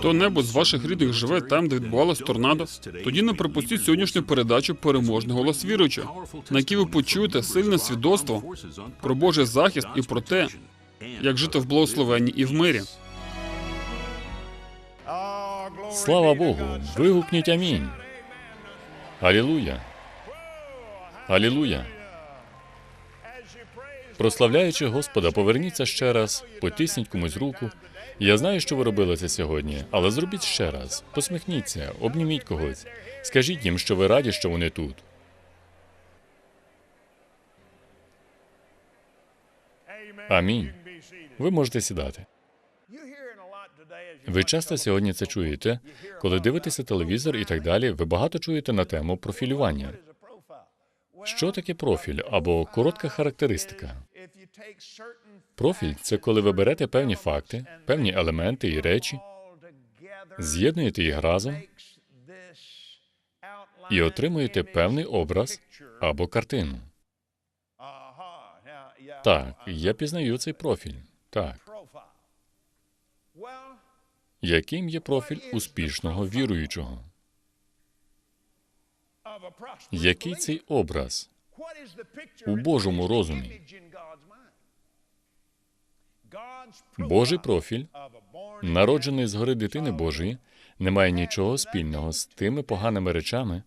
хто-небудь з ваших рідних живе там, де відбувалось торнадо, тоді не пропустіть сьогоднішню передачу переможний голос віруюча, на якій ви почуєте сильне свідоцтво про Божий захист і про те, як жити в благословенні і в мирі. Слава Богу! Вигукніть амінь. Алілуя. Алілуя. Прославляючи Господа, поверніться ще раз, потисніть комусь руку. Я знаю, що ви робили це сьогодні, але зробіть ще раз. Посміхніться, обніміть когось. Скажіть їм, що ви раді, що вони тут. Амінь. Ви можете сідати. Ви часто сьогодні це чуєте, коли дивитеся телевізор і так далі. Ви багато чуєте на тему профілювання. Що таке профіль або коротка характеристика? Профіль це коли ви берете певні факти, певні елементи і речі, з'єднуєте їх разом і отримуєте певний образ або картину. Так, я пізнаю цей профіль. Так. Яким є профіль успішного віруючого? Який цей образ у Божому розумі? Божий профіль, народжений згори дитини Божої, не має нічого спільного з тими поганими речами,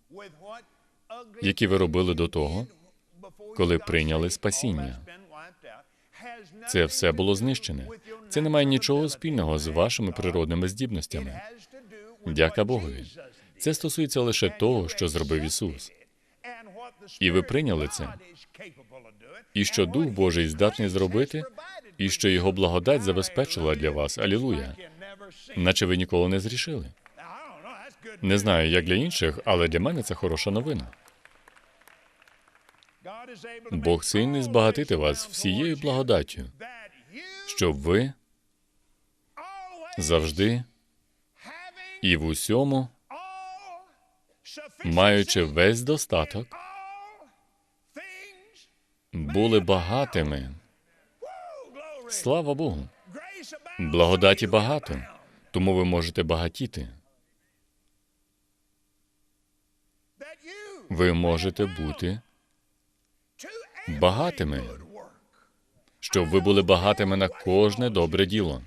які ви робили до того, коли прийняли спасіння. Це все було знищене. Це не має нічого спільного з вашими природними здібностями. Дяка Богові. Це стосується лише того, що зробив Ісус. І ви прийняли це. І що Дух Божий здатний зробити, і що Його благодать забезпечила для вас. Алілуя. Наче ви ніколи не зрішили. Не знаю, як для інших, але для мене це хороша новина. Бог сильний збагатити вас всією благодаттю, щоб ви завжди і в усьому, маючи весь достаток, були багатими. Слава Богу. Благодаті багато, тому ви можете багатіти. Ви можете бути багатими, щоб ви були багатими на кожне добре діло.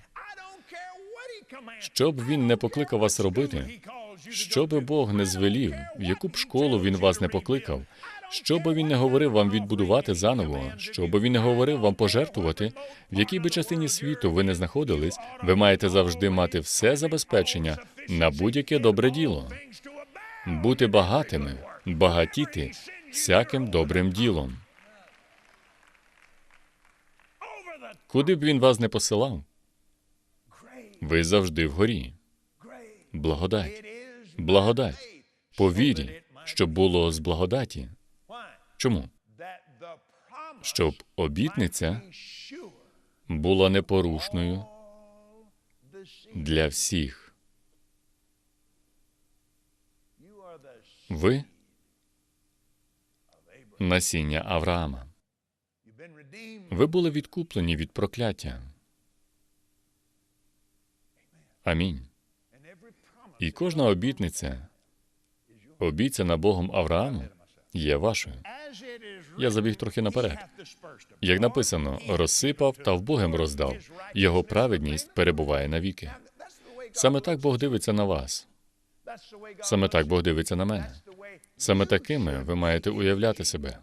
Що б він не покликав вас робити, що би Бог не звелів, в яку б школу він вас не покликав, що би він не говорив вам відбудувати заново, що би він не говорив вам пожертвувати, в якій би частині світу ви не знаходились, ви маєте завжди мати все забезпечення на будь-яке добре діло, бути багатими, багатіти всяким добрим ділом. Куди б він вас не посилав, ви завжди вгорі. Благодать. Благодать. По вірі, щоб було з благодаті. Чому? Щоб обітниця була непорушною для всіх. Ви насіння Авраама. Ви були відкуплені від прокляття. Амінь. І кожна обітниця, обіцяна Богом Аврааму, є вашою. Я забіг трохи наперед. Як написано, розсипав та вбогим роздав. Його праведність перебуває навіки. Саме так Бог дивиться на вас. Саме так Бог дивиться на мене. Саме такими ви маєте уявляти себе.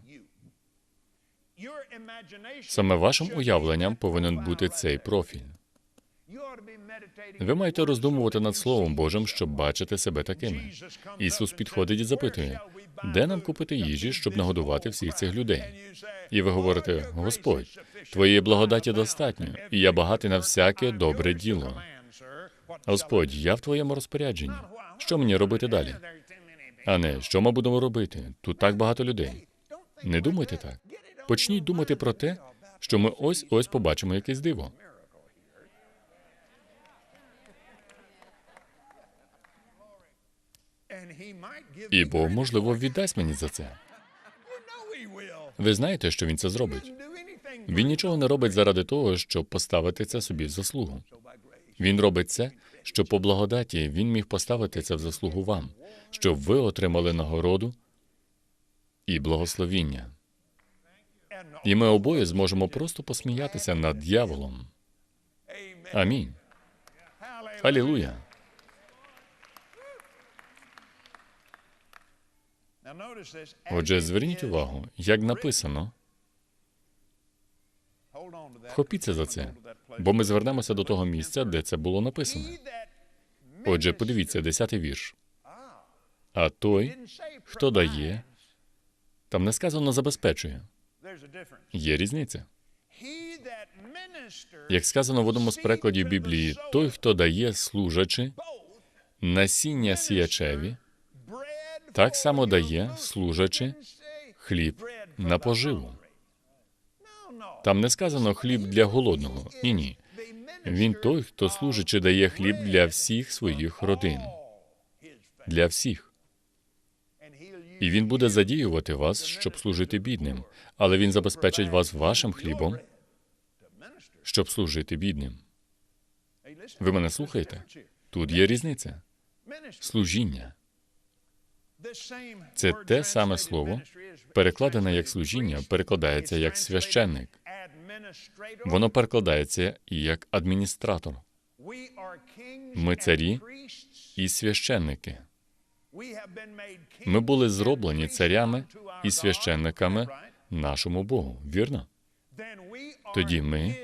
Саме вашим уявленням повинен бути цей профіль. Ви маєте роздумувати над Словом Божим, щоб бачити себе такими. Ісус підходить і запитує, де нам купити їжі, щоб нагодувати всіх цих людей? І ви говорите: Господь, твоєї благодаті достатньо, і я багатий на всяке добре діло. Господь, я в твоєму розпорядженні. Що мені робити далі? А не що ми будемо робити? Тут так багато людей. Не думайте так. Почніть думати про те, що ми ось ось побачимо якесь диво. І Бог, можливо, віддасть мені за це. Ви знаєте, що він це зробить. Він нічого не робить заради того, щоб поставити це собі в заслугу. Він робить це що по благодаті він міг поставити це в заслугу вам, щоб ви отримали нагороду і благословіння. І ми обоє зможемо просто посміятися над дьяволом. Амінь. Алілуя. Отже, зверніть увагу, як написано, вхопіться за це, бо ми звернемося до того місця, де це було написано. Отже, подивіться, десятий вірш. А той, хто дає, там не сказано забезпечує. Є різниця. Як сказано в одному з перекладів Біблії, той, хто дає служачи насіння сіячеві, так само дає служачи хліб на поживу. Там не сказано хліб для голодного. Ні, ні. Він той, хто служачи дає хліб для всіх своїх родин. Для всіх. І він буде задіювати вас, щоб служити бідним, але він забезпечить вас вашим хлібом, щоб служити бідним. Ви мене слухаєте? Тут є різниця. Служіння. Це те саме слово, перекладене як служіння, перекладається як священник. Воно перекладається і як адміністратор, Ми царі і священники. Ми були зроблені царями і священниками. нашому Богу. Вірно? Тоді ми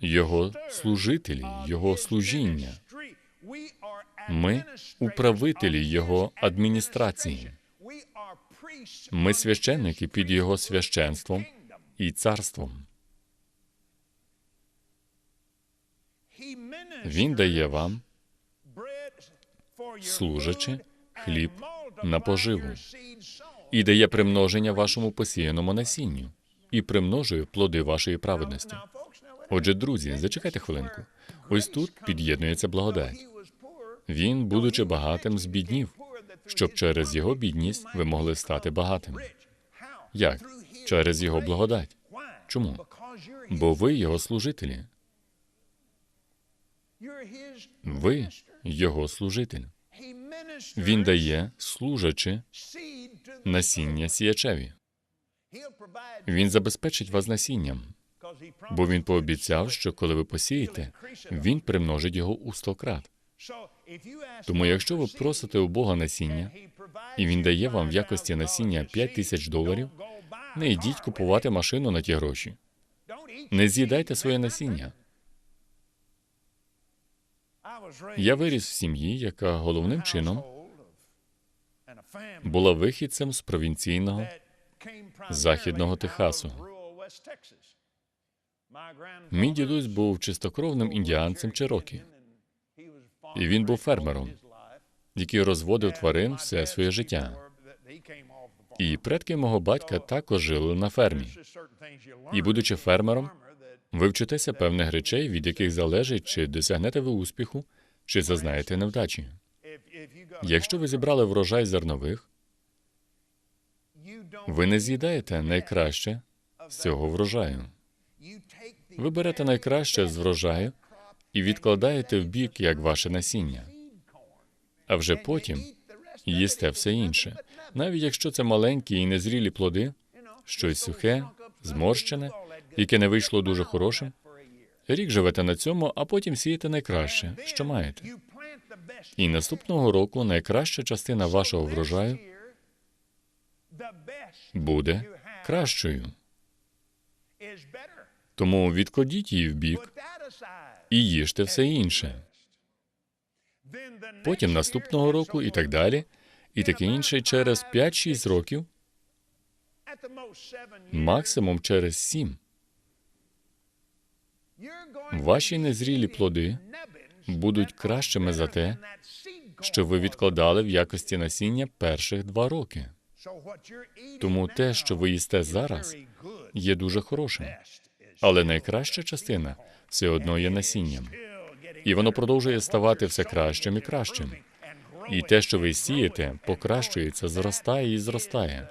Його служителі, Його служіння. Ми управителі Його адміністрації. Ми священники під Його священством і царством. Він дає вам, служачи, хліб на поживу і дає примноження вашому посіяному насінню, і примножує плоди вашої праведності. Отже, друзі, зачекайте хвилинку. Ось тут під'єднується благодать. Він, будучи багатим, збіднів, щоб через його бідність ви могли стати багатим. Як? Через його благодать. Чому? Бо ви його служителі. Ви його служитель. Він дає, служачи насіння сіячеві. Він забезпечить вас насінням, бо він пообіцяв, що коли ви посієте, він примножить його у сто крат. Тому, якщо ви просите у Бога насіння, і він дає вам в якості насіння 5 тисяч доларів, не йдіть купувати машину на ті гроші. Не з'їдайте своє насіння. Я виріс в сім'ї, яка головним чином була вихідцем з провінційного західного Техасу. Мій дідусь був чистокровним індіанцем Чирокі, і він був фермером, який розводив тварин все своє життя. І предки мого батька також жили на фермі. І, будучи фермером, Ви вчитеся певних речей, від яких залежить, чи досягнете ви успіху, чи зазнаєте невдачі. Якщо ви зібрали врожай зернових, ви не з'їдаєте найкраще з цього врожаю. Ви берете найкраще з врожаю і відкладаєте в бік як ваше насіння. А вже потім їсте все інше, навіть якщо це маленькі і незрілі плоди, щось сухе, зморщене, яке не вийшло дуже хорошим. Рік живете на цьому, а потім сієте найкраще, що маєте. І наступного року найкраща частина вашого врожаю буде кращою. Тому відкладіть її в бік і їжте все інше. Потім наступного року і так далі, і таке інше через 5-6 років, максимум через 7. Ваші незрілі плоди будуть кращими за те, що ви відкладали в якості насіння перших два роки. Тому те, що ви їсте зараз, є дуже хорошим. Але найкраща частина все одно є насінням. І воно продовжує ставати все кращим і кращим. І те, що ви сієте, покращується, зростає і зростає.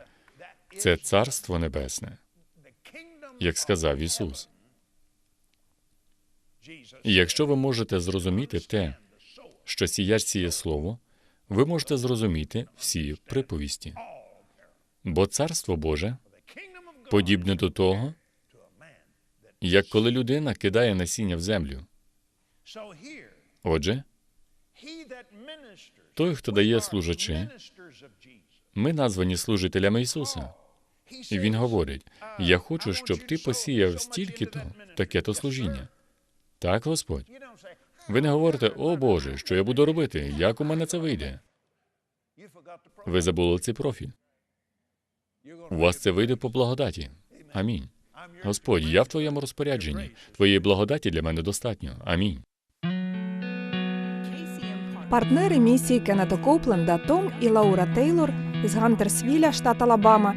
Це царство небесне, як сказав Ісус. І якщо ви можете зрозуміти те, що сіяч сіє слово, ви можете зрозуміти всі приповісті. Бо царство Боже подібне до того, як коли людина кидає насіння в землю. Отже, той, хто дає служачи, ми названі служителями Ісуса. І Він говорить: Я хочу, щоб ти посіяв стільки-то, таке-то служіння. Так, Господь. Ви не говорите, о Боже, що я буду робити? Як у мене це вийде? Ви забули цей профіль. У вас це вийде по благодаті. Амінь. Господь, я в твоєму розпорядженні. Твоєї благодаті для мене достатньо. Амінь. Партнери місії Кеннета Коупленда Том і Лаура Тейлор із Гантерсвіля, штат Алабама,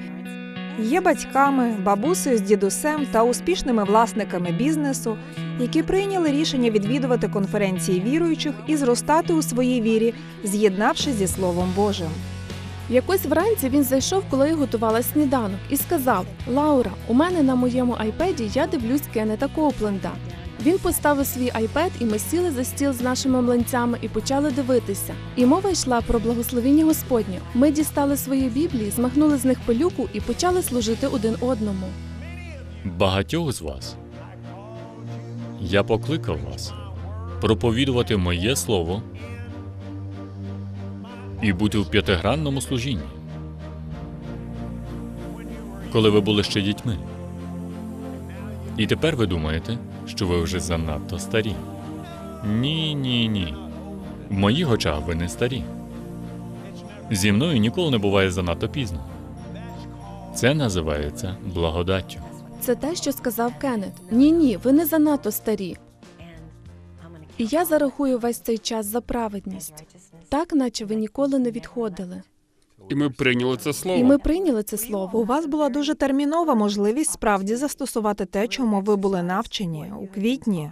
є батьками, бабусею з дідусем та успішними власниками бізнесу, які прийняли рішення відвідувати конференції віруючих і зростати у своїй вірі, з'єднавши зі Словом Божим. Якось вранці він зайшов, коли я готувала сніданок, і сказав: Лаура, у мене на моєму айпеді я дивлюсь Кеннета Коупленда. Він поставив свій айпед, і ми сіли за стіл з нашими млинцями і почали дивитися. І мова йшла про благословіння Господнє. Ми дістали свої біблії, змахнули з них пилюку і почали служити один одному. Багатьох з вас я покликав вас проповідувати моє слово і бути в п'ятигранному служінні. Коли ви були ще дітьми. І тепер ви думаєте, що ви вже занадто старі. Ні, ні, ні. В моїх очах ви не старі. Зі мною ніколи не буває занадто пізно. Це називається благодаттю. Це те, що сказав Кеннет. Ні, ні, ви не занадто старі. І я зарахую весь цей час за праведність, так наче ви ніколи не відходили. І ми прийняли це слово. І ми прийняли це слово. У вас була дуже термінова можливість справді застосувати те, чому ви були навчені у квітні.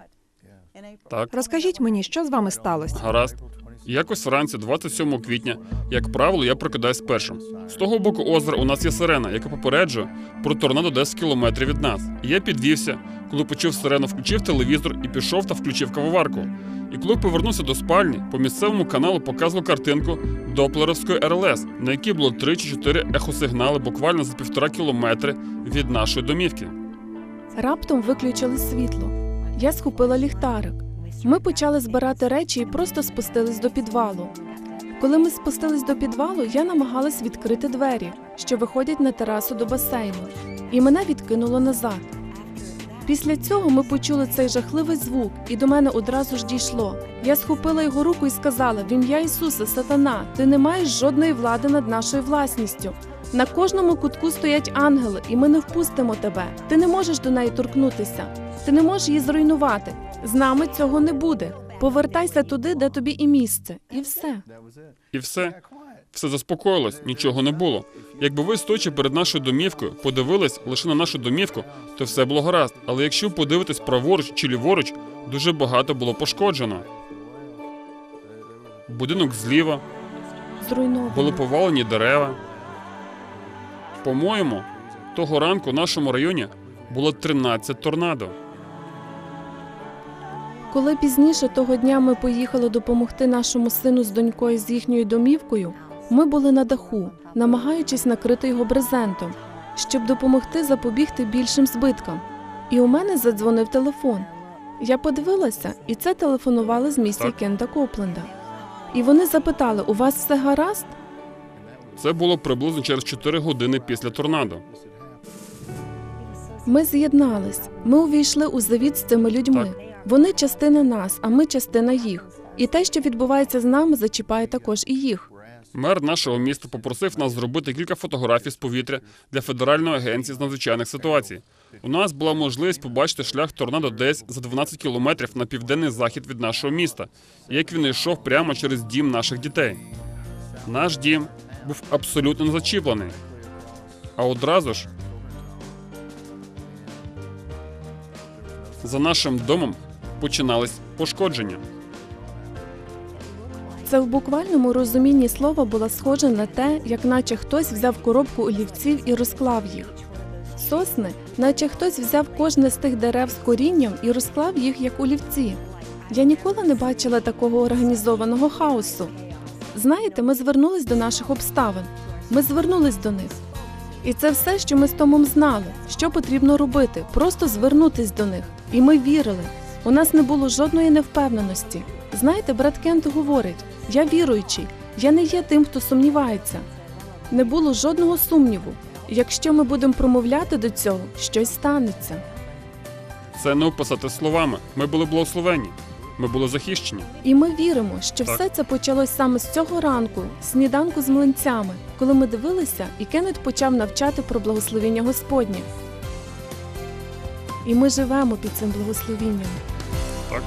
Так, Розкажіть мені, що з вами сталося? гаразд. Якось вранці, 27 квітня, як правило, я прокидаюсь першим. З того боку озера у нас є сирена, яка попереджує про торнадо 10 кілометрів від нас. І я підвівся, коли почув сирену, включив телевізор і пішов та включив кавоварку. І коли повернувся до спальні, по місцевому каналу показував картинку Доплеровської РЛС, на якій було 3 чи 4 ехосигнали буквально за півтора кілометри від нашої домівки. Раптом виключили світло. Я схопила ліхтарик. Ми почали збирати речі і просто спустились до підвалу. Коли ми спустились до підвалу, я намагалась відкрити двері, що виходять на терасу до басейну, і мене відкинуло назад. Після цього ми почули цей жахливий звук, і до мене одразу ж дійшло. Я схопила його руку і сказала: В ім'я Ісуса, сатана, ти не маєш жодної влади над нашою власністю. На кожному кутку стоять ангели, і ми не впустимо тебе. Ти не можеш до неї торкнутися. Ти не можеш її зруйнувати. З нами цього не буде. Повертайся туди, де тобі і місце, і все. І все. Все заспокоїлось, нічого не було. Якби ви, стоячи перед нашою домівкою, подивились лише на нашу домівку, то все було гаразд. Але якщо подивитись праворуч чи ліворуч, дуже багато було пошкоджено. Будинок зліва, Зруйновано. були повалені дерева. По-моєму, того ранку в нашому районі було 13 торнадо. Коли пізніше того дня ми поїхали допомогти нашому сину з донькою з їхньою домівкою, ми були на даху, намагаючись накрити його брезентом, щоб допомогти запобігти більшим збиткам. І у мене задзвонив телефон. Я подивилася, і це телефонували з Так. Кента Копленда. І вони запитали: у вас все гаразд? Це було приблизно через 4 години після торнадо. Ми з'єднались. Ми увійшли у завіт з цими людьми. Вони частина нас, а ми частина їх. І те, що відбувається з нами, зачіпає також і їх. Мер нашого міста попросив нас зробити кілька фотографій з повітря для Федеральної агенції з надзвичайних ситуацій. У нас була можливість побачити шлях торнадо десь за 12 кілометрів на південний захід від нашого міста, як він йшов прямо через дім наших дітей. Наш дім був абсолютно зачіплений. А одразу ж за нашим домом починались пошкодження. Це в буквальному розумінні слова було схоже на те, як наче хтось взяв коробку олівців і розклав їх. Сосни, наче хтось взяв кожне з тих дерев з корінням і розклав їх як олівці. Я ніколи не бачила такого організованого хаосу. Знаєте, ми звернулись до наших обставин. Ми звернулись до них. І це все, що ми з Томом знали, що потрібно робити, просто звернутись до них. І ми вірили. У нас не було жодної невпевненості. Знаєте, брат Кент говорить: я віруючий, я не є тим, хто сумнівається. Не було жодного сумніву. Якщо ми будемо промовляти до цього, щось станеться. Це не описати словами. Ми були благословені. Ми були захищені. І ми віримо, що Так. все це почалось саме з цього ранку, сніданку з млинцями, коли ми дивилися, і Кеннет почав навчати про благословіння Господнє. І ми живемо під цим благословінням. Так.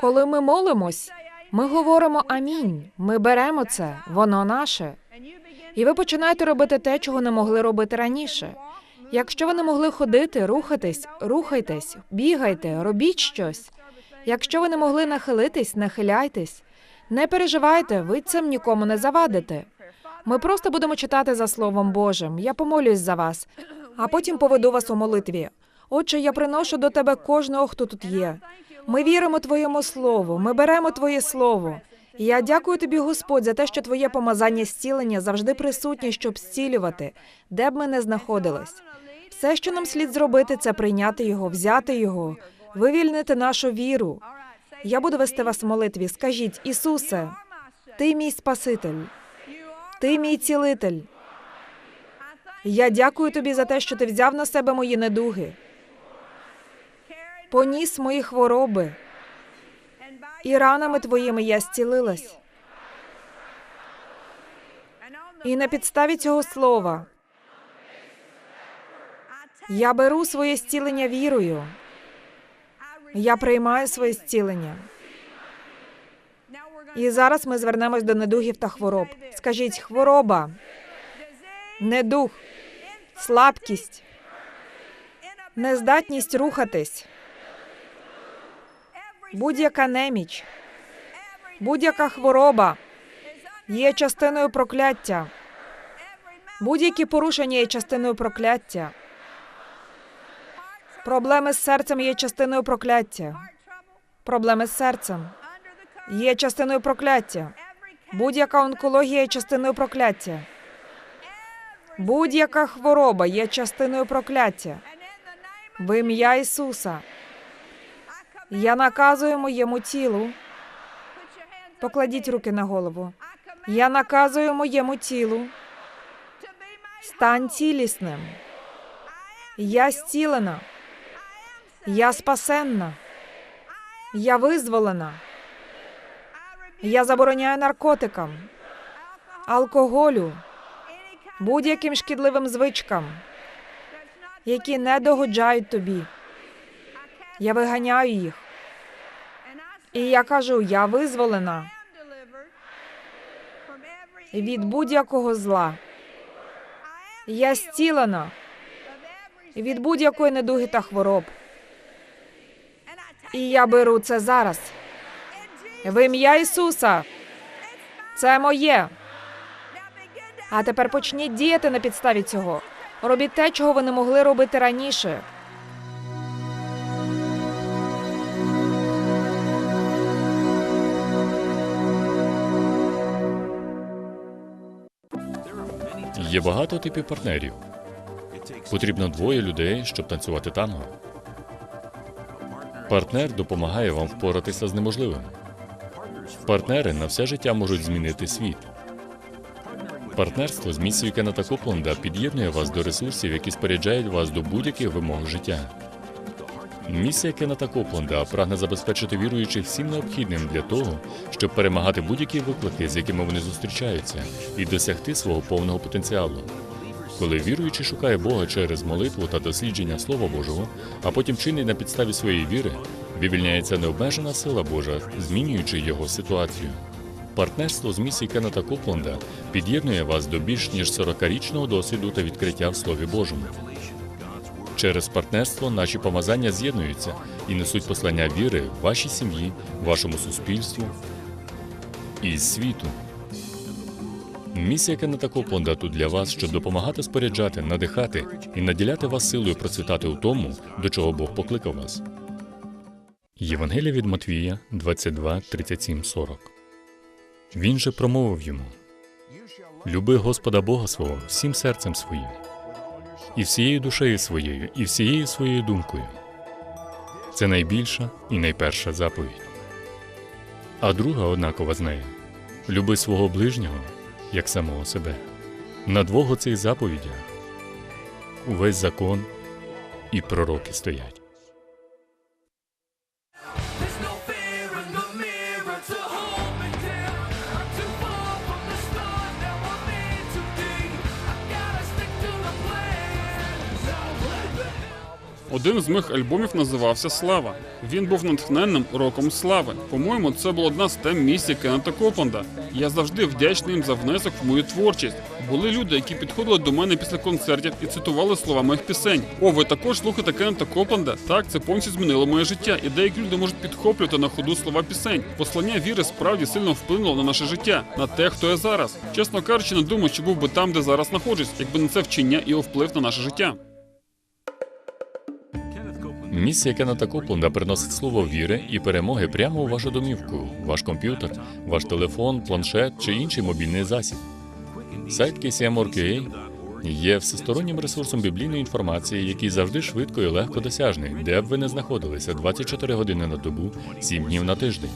Коли ми молимось, ми говоримо амінь. Ми беремо це, воно наше. І ви починаєте робити те, чого не могли робити раніше. Якщо ви не могли ходити, рухатись, рухайтесь, бігайте, робіть щось. Якщо ви не могли нахилитись, нахиляйтесь. Не переживайте, ви цим нікому не завадите. Ми просто будемо читати за Словом Божим. Я помолюсь за вас, а потім поведу вас у молитві. Отче, я приношу до тебе кожного, хто тут є. Ми віримо Твоєму слову, ми беремо Твоє слово. Я дякую тобі, Господь, за те, що Твоє помазання зцілення завжди присутнє, щоб зцілювати, де б ми не знаходились. Все, що нам слід зробити, це прийняти його, взяти його, вивільнити нашу віру. Я буду вести вас в молитві. Скажіть, Ісусе, ти мій Спаситель, ти мій цілитель. Я дякую тобі за те, що ти взяв на себе мої недуги, поніс мої хвороби, і ранами твоїми я зцілилась. І на підставі цього слова я беру своє зцілення вірою. Я приймаю своє зцілення. І зараз ми звернемось до недугів та хвороб. Скажіть, хвороба, недух, слабкість, нездатність рухатись, будь-яка неміч, будь-яка хвороба є частиною прокляття. Будь-які порушення є частиною прокляття. Проблеми з серцем є частиною прокляття. Проблеми з серцем є частиною прокляття. Будь-яка онкологія є частиною прокляття. Будь-яка хвороба є частиною прокляття. В ім'я Ісуса. Я наказую моєму тілу. Покладіть руки на голову. Я наказую моєму тілу. Стань цілісним. Я зцілена. Я спасенна. Я визволена. Я забороняю наркотикам, алкоголю, будь-яким шкідливим звичкам, які не догоджають тобі. Я виганяю їх. І я кажу, я визволена від будь-якого зла. Я зцілена від будь-якої недуги та хвороб. І я беру це зараз. В ім'я Ісуса. Це моє. А тепер почніть діяти на підставі цього. Робіть те, чого ви не могли робити раніше. Є багато типів партнерів. Потрібно двоє людей, щоб танцювати танго. Партнер допомагає вам впоратися з неможливим. Партнери на все життя можуть змінити світ. Партнерство з місією Кеннета Копленда під'єднує вас до ресурсів, які споряджають вас до будь-яких вимог життя. Місія Кеннета Копленда прагне забезпечити віруючих всім необхідним для того, щоб перемагати будь-які виклики, з якими вони зустрічаються, і досягти свого повного потенціалу. Коли віруючий шукає Бога через молитву та дослідження Слова Божого, а потім чинить на підставі своєї віри, вивільняється необмежена сила Божа, змінюючи його ситуацію. Партнерство з місії Кеннета Копленда під'єднує вас до більш ніж 40-річного досвіду та відкриття в Слові Божому. Через партнерство наші помазання з'єднуються і несуть послання віри в вашій сім'ї, вашому суспільству і світу. Місія Кеннета Копленда тут для вас, щоб допомагати споряджати, надихати і наділяти вас силою процвітати у тому, до чого Бог покликав вас. Євангелія від Матвія 22, 37, 40. Він же промовив йому: Люби Господа Бога свого всім серцем своїм, і всією душею своєю, і всією своєю думкою. Це найбільша і найперша заповідь. А друга однакова з нею люби свого ближнього як самого себе. На двох оцих заповідях увесь закон і пророки стоять. Один з моїх альбомів називався Слава. Він був натхненним роком слави. По-моєму, це була одна з тем місії Кеннета Копланда. Я завжди вдячний їм за внесок в мою творчість. Були люди, які підходили до мене після концертів і цитували слова моїх пісень. О, ви також слухаєте Кеннета Копланда? Так, це повністю змінило моє життя. І деякі люди можуть підхоплювати на ходу слова пісень. Послання віри справді сильно вплинуло на наше життя, на те, хто я зараз. Чесно кажучи, не думаю, що був би там, де зараз знаходжусь, якби не це вчення і вплив на наше життя. Місія Кеннета Копленда приносить слово віри і перемоги прямо у вашу домівку, ваш комп'ютер, ваш телефон, планшет чи інший мобільний засіб. Сайт KCM.org.ua є всестороннім ресурсом біблійної інформації, який завжди швидко і легко досяжний, де б ви не знаходилися 24 години на добу, 7 днів на тиждень.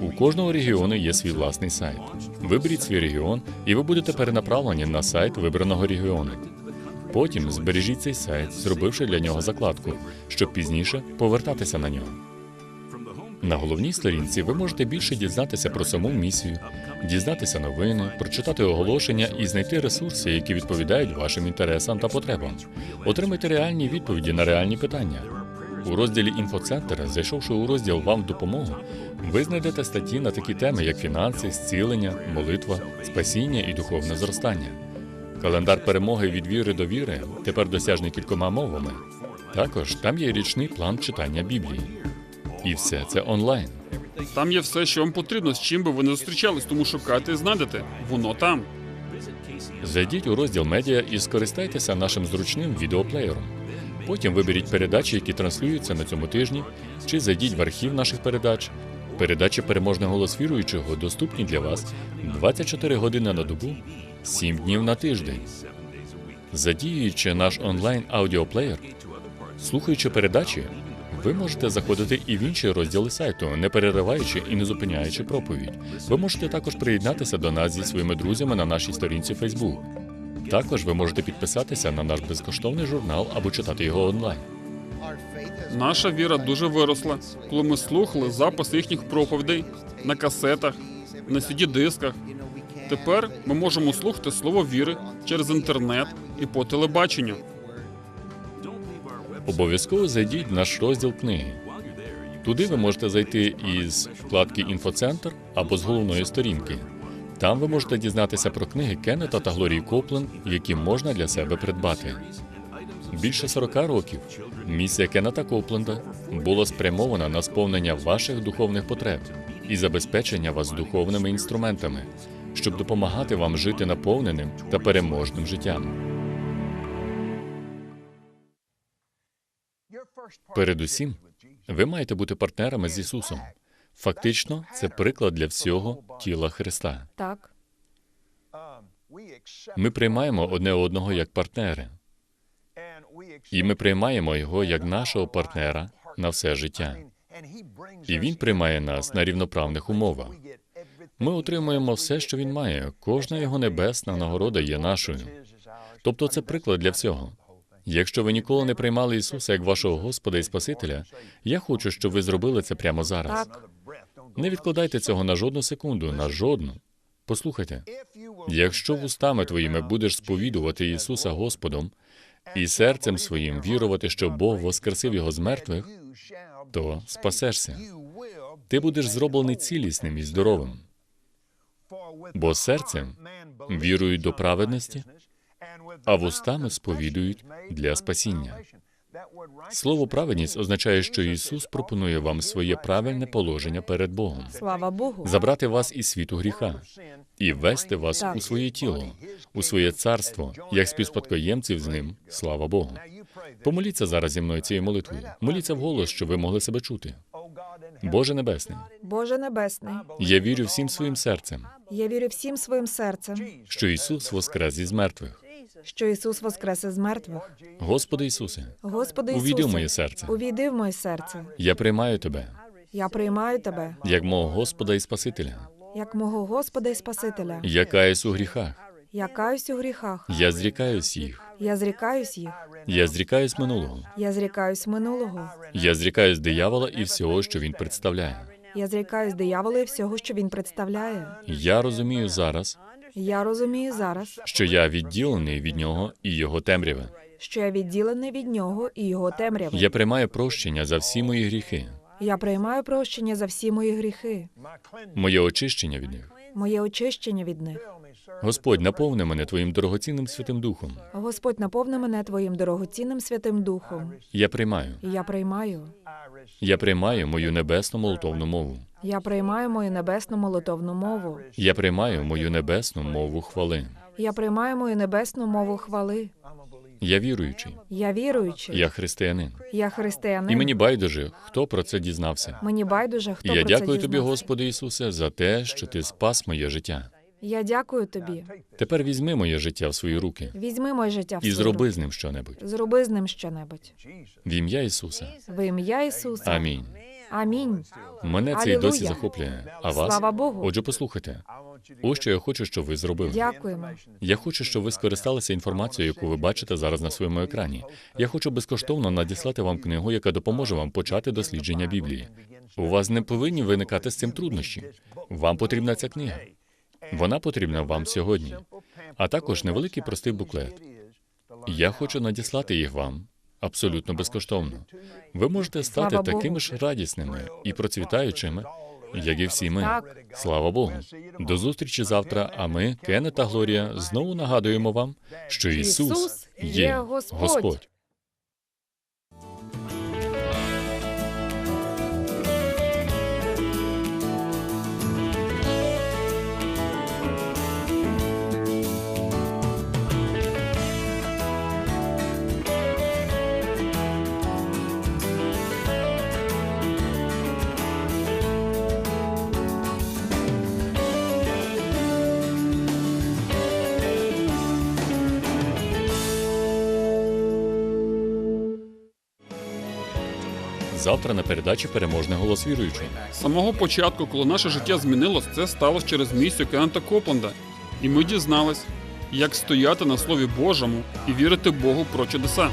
У кожного регіону є свій власний сайт. Виберіть свій регіон, і ви будете перенаправлені на сайт вибраного регіону. Потім збережіть цей сайт, зробивши для нього закладку, щоб пізніше повертатися на нього. На головній сторінці ви можете більше дізнатися про саму місію, дізнатися новини, прочитати оголошення і знайти ресурси, які відповідають вашим інтересам та потребам. Отримайте реальні відповіді на реальні питання. У розділі інфоцентр, зайшовши у розділ Вам в допомогу, ви знайдете статті на такі теми, як фінанси, зцілення, молитва, спасіння і духовне зростання. Календар перемоги від віри до віри тепер досяжний кількома мовами. Також там є річний план читання Біблії. І все це онлайн. Там є все, що вам потрібно, з чим би ви не зустрічались, тому шукайте і знайдете. Воно там. Зайдіть у розділ медіа і скористайтеся нашим зручним відеоплеєром. Потім виберіть передачі, які транслюються на цьому тижні, чи зайдіть в архів наших передач. Передачі переможний голос віруючого доступні для вас 24 години на добу, 7 днів на тиждень. Задіюючи наш онлайн аудіоплеєр, слухаючи передачі, ви можете заходити і в інші розділи сайту, не перериваючи і не зупиняючи проповідь. Ви можете також приєднатися до нас зі своїми друзями на нашій сторінці Facebook. Також ви можете підписатися на наш безкоштовний журнал або читати його онлайн. Наша віра дуже виросла, коли ми слухали запис їхніх проповідей на касетах, на CD-дисках. Тепер ми можемо слухати слово віри через інтернет і по телебаченню. Обов'язково зайдіть в наш розділ книги. Туди ви можете зайти із вкладки Інфоцентр або з головної сторінки. Там ви можете дізнатися про книги Кеннета та Глорії Копленд, які можна для себе придбати. Більше 40 років місія Кеннета Копленда була спрямована на сповнення ваших духовних потреб і забезпечення вас духовними інструментами, щоб допомагати вам жити наповненим та переможним життям. Передусім, ви маєте бути партнерами з Ісусом. Фактично, це приклад для всього тіла Христа. Так. Ми приймаємо одне одного як партнери, і ми приймаємо його як нашого партнера на все життя. І він приймає нас на рівноправних умовах. Ми отримуємо все, що він має. Кожна його небесна нагорода є нашою. Тобто, це приклад для всього. Якщо ви ніколи не приймали Ісуса як вашого Господа і Спасителя, я хочу, щоб ви зробили це прямо зараз. Так. Не відкладайте цього на жодну секунду, на жодну. Послухайте, якщо вустами твоїми будеш сповідувати Ісуса Господом і серцем своїм вірувати, що Бог воскресив його з мертвих, то спасешся. Ти будеш зроблений цілісним і здоровим. Бо серцем вірують до праведності, а вустами сповідують для спасіння. Слово праведність означає, що Ісус пропонує вам своє правильне положення перед Богом, Слава Богу. забрати вас із світу гріха і ввести вас Так. у своє тіло, у своє царство, як співспадкоємців з ним. Слава Богу. Помоліться зараз зі мною цією молитвою. Моліться вголос, щоб ви могли себе чути. Боже Небесний, Боже Небесний, я вірю всім своїм серцем, я вірю всім своїм серцем, що Ісус воскрес із мертвих. що Ісус воскрес із мертвих. Господи Ісусе, Господи увійди в моє серце. увійди в моє серце. Я приймаю Тебе Я приймаю тебе як мого Господа і Спасителя. як мого Господа і Спасителя. Я каюсь у гріхах. Я каюсь у гріхах. Я зрікаюсь їх. Я зрікаюсь їх. Я зрікаюсь минулого. Я зрікаюсь минулого. Я зрікаюсь диявола і всього, що він представляє. Я зрікаюсь диявола і всього, що він представляє. Я розумію зараз, Я розумію зараз, що я відділений від нього і його темряви. що я відділений від нього і його темряви. Я приймаю прощення за всі мої гріхи, Я приймаю прощення за всі мої гріхи, моє очищення від них. Моє очищення від них. Господь, наповни мене твоїм дорогоцінним святим духом. Господь наповни мене твоїм дорогоцінним святим духом. Я приймаю. Я приймаю. Я приймаю мою небесну молитовну мову. Я приймаю мою небесну молитовну мову. Я приймаю мою небесну мову хвали. Я приймаю мою небесну мову хвали. Я віруючий. Я віруючий. Я християнин. Я християнин. І мені байдуже, хто про це дізнався. Мені байдуже, хто І я про це дякую тобі, дізнався. Господи Ісусе, за те, що ти спас моє життя. Я дякую тобі. Тепер візьми моє життя в свої руки Візьми моє життя в і свої зроби руки. з ним щонебудь. Зроби з ним щонебудь. В ім'я Ісуса. В ім'я Ісуса. Амінь. Амінь. Мене це й досі захоплює. А вас? Слава Богу. Отже, послухайте. Ось що я хочу, щоб ви зробили. Дякуємо. Я хочу, щоб ви скористалися інформацією, яку ви бачите зараз на своєму екрані. Я хочу безкоштовно надіслати вам книгу, яка допоможе вам почати дослідження Біблії. У вас не повинні виникати з цим труднощі. Вам потрібна ця книга. Вона потрібна вам сьогодні. А також невеликий простий буклет. Я хочу надіслати їх вам абсолютно безкоштовно. Ви можете стати Слава Богу. такими ж радісними і процвітаючими, як і всі ми. Так. Слава Богу. До зустрічі завтра. А ми, Кене та Глорія, знову нагадуємо вам, що Ісус є Господь. Завтра на передачі переможний голос віруючого. Самого початку, коли наше життя змінилось, це сталося через місію Кента Копланда. І ми дізнались, як стояти на Слові Божому і вірити Богу про чудеса.